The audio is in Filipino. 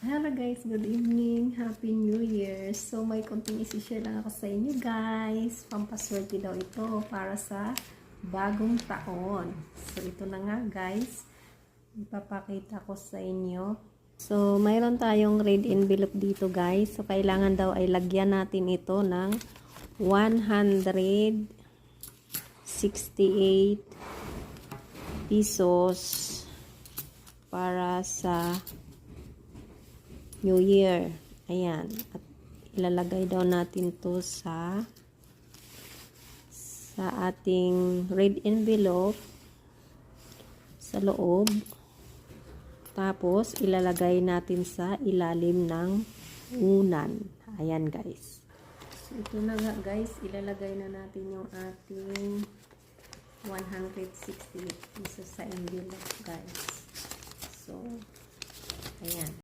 Hello guys, good evening. Happy New Year. So may konting isi-share lang ako sa inyo guys. Pampaswerte daw ito para sa bagong taon. So ito na nga guys. Ipapakita ko sa inyo. So mayroon tayong red envelope dito guys. So kailangan daw ay lagyan natin ito ng 168 pesos para sa New Year. Ayan. At ilalagay daw natin to sa sa ating red envelope sa loob. Tapos, ilalagay natin sa ilalim ng unan. Ayan, guys. So, ito na nga, guys. Ilalagay na natin yung ating 168 pesos sa envelope, guys. So, ayan.